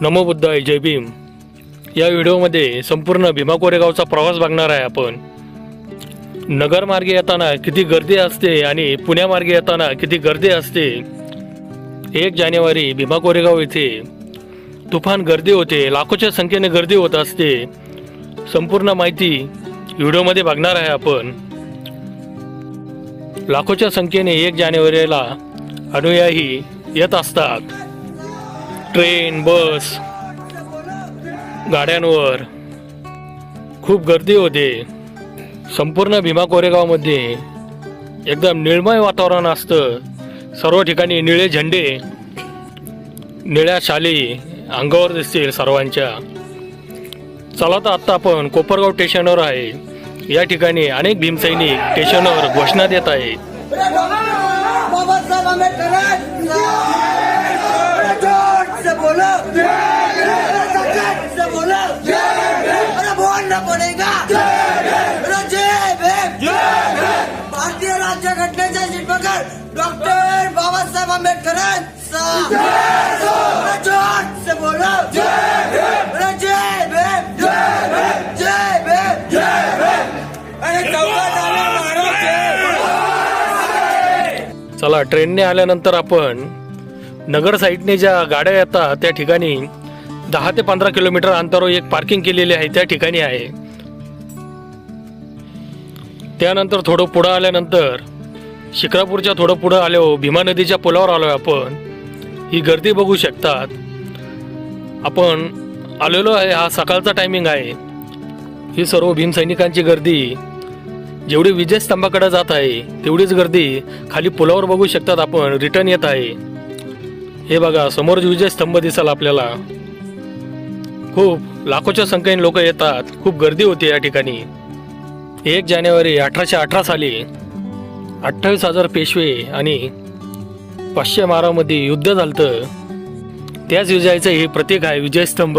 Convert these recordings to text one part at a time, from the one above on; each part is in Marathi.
नमो बुद्धाय जय भीम. या व्हिडिओमध्ये संपूर्ण भीमा कोरेगावचा प्रवास बघणार आहे आपण. नगरमार्गे येताना किती गर्दी असते आणि पुण्यामार्गे येताना किती गर्दी असते. एक जानेवारी भीमा कोरेगाव येथे तुफान गर्दी होते लाखोच्या संख्येने गर्दी होत असते. संपूर्ण माहिती व्हिडिओमध्ये बघणार आहे आपण. लाखोच्या संख्येने एक जानेवारीला अनुयायी येत असतात. ट्रेन बस गाड्यांवर. खूप गर्दी होते. संपूर्ण भीमा कोरेगावमध्ये एकदम निळमय वातावरण असतं. सर्व ठिकाणी निळे झेंडे निळ्या शाली अंगावर दिसतील सर्वांच्या. चला तर आत्ता आपण कोपरगाव स्टेशनवर आहे. या ठिकाणी अनेक भीमसैनिक स्टेशनवर घोषणा देत आहेत. भारतीय राज्यघटनेच्या शिल्पकार डॉक्टर बाबासाहेब आंबेडकरांचा बोलो। चला ट्रेनने आल्यानंतर आपण नगर साईडने ज्या गाड्या येतात त्या ठिकाणी दहा ते पंधरा किलोमीटर अंतरावर एक पार्किंग केलेली आहे त्या ठिकाणी आहे. त्यानंतर थोडं पुढं आल्यानंतर शिक्रापूरच्या थोडं पुढं आलो भीमा नदीच्या पुलावर आलोय आपण. ही गर्दी बघू शकतात. आपण आलेलो आहे हा सकाळचा टायमिंग आहे. ही सर्व भीमसैनिकांची गर्दी. जेवढी विजय स्तंभाकडे जात आहे तेवढीच गर्दी खाली पुलावर बघू शकतात आपण रिटर्न येत आहे. हे बघा समोर विजय स्तंभ दिसाल आपल्याला. खूप लाखोच्या संख्येने लोक येतात. खूप गर्दी होती या ठिकाणी. एक जानेवारी अठराशे अठरा साली अठ्ठावीस हजार पेशवे आणि पाचशे मारामध्ये युद्ध झालं त्याच विजयाचं हे प्रतीक आहे विजयस्तंभ.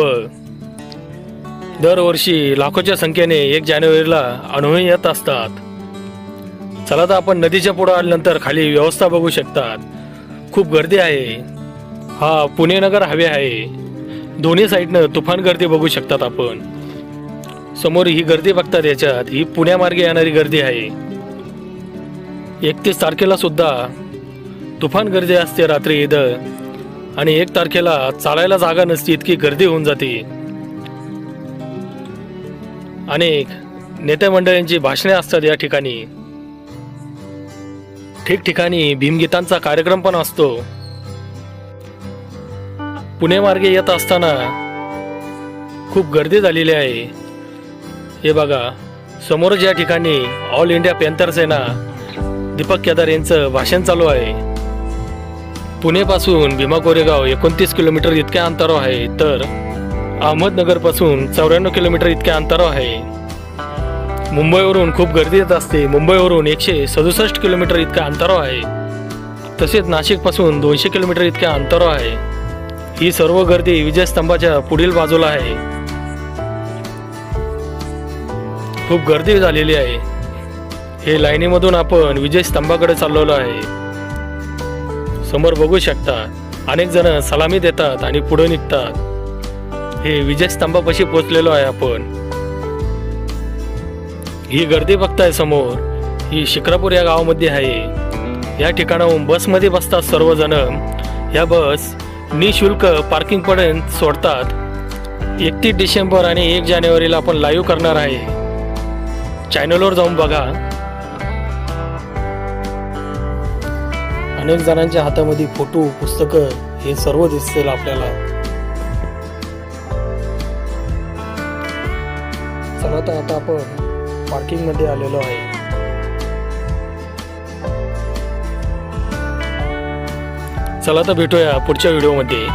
दरवर्षी लाखोच्या संख्येने एक जानेवारीला अनुभव येत असतात. चला तर आपण नदीच्या पुढे आल्यानंतर खाली व्यवस्था बघू शकतात. खूप गर्दी आहे. हा पुणे नगर हवे आहे. दोन्ही साईडनं तुफान गर्दी बघू शकतात आपण. समोर ही गर्दी बघतात याच्यात. ही पुण्यामार्गे येणारी गर्दी आहे. एकतीस तारखेला सुद्धा तुफान गर्दी असते रात्री इथं आणि एक तारखेला चालायला जागा नसती इतकी गर्दी होऊन जाते. अनेक नेते मंडळींची भाषणे असतात या ठिकाणी. ठिकठिकाणी भीमगीतांचा कार्यक्रम पण असतो. पुणे मार्गे येत असताना खूप गर्दी झालेली आहे. हे बघा समोर ज्या ठिकाणी all India panther Sena Deepak Kedar यांचं भाषण चालू आहे. पुणेपासून भीमा कोरेगाव एकोणतीस किलोमीटर इतक्या अंतरावर आहे तर अहमदनगरपासून चौऱ्याण्णव किलोमीटर इतक्या अंतरावर आहे. मुंबईवरून खूप गर्दी येत असते मुंबईवरून एकशे सदुसष्ट किलोमीटर इतक्या अंतरावर आहे. तसेच नाशिकपासून दोनशे किलोमीटर इतक्या अंतरावर आहे. ही सर्व गर्दी विजयस्तंभाच्या पुढील बाजूला आहे. खूप गर्दी झालेली आहे. हे लाईनीमधून आपण विजय स्तंभाकडे चाललेलो आहे. समोर बघू शकता अनेक जण सलामी देतात आणि पुढे निघतात. हे विजय स्तंभापाशी पोचलेलो आहे आपण. ही गर्दी बघताय समोर ही शिक्रापूर या गावामध्ये आहे. या ठिकाणाहून बसमध्ये बसतात सर्वजण. या बस निशुल्क पार्किंग पर्यंत सोडतात. एकतीस डिसेंबर आणि एक जानेवारीला आपण लाईव्ह करणार आहे. चॅनलवर जाऊन बघा. अनेक जणांच्या हातामध्ये फोटो पुस्तकं हे सर्व दिसतील आपल्याला. चला तर आता आपण पार्किंगमध्ये आलेलो आहे. चला तर भेटूया पुढच्या व्हिडिओमध्ये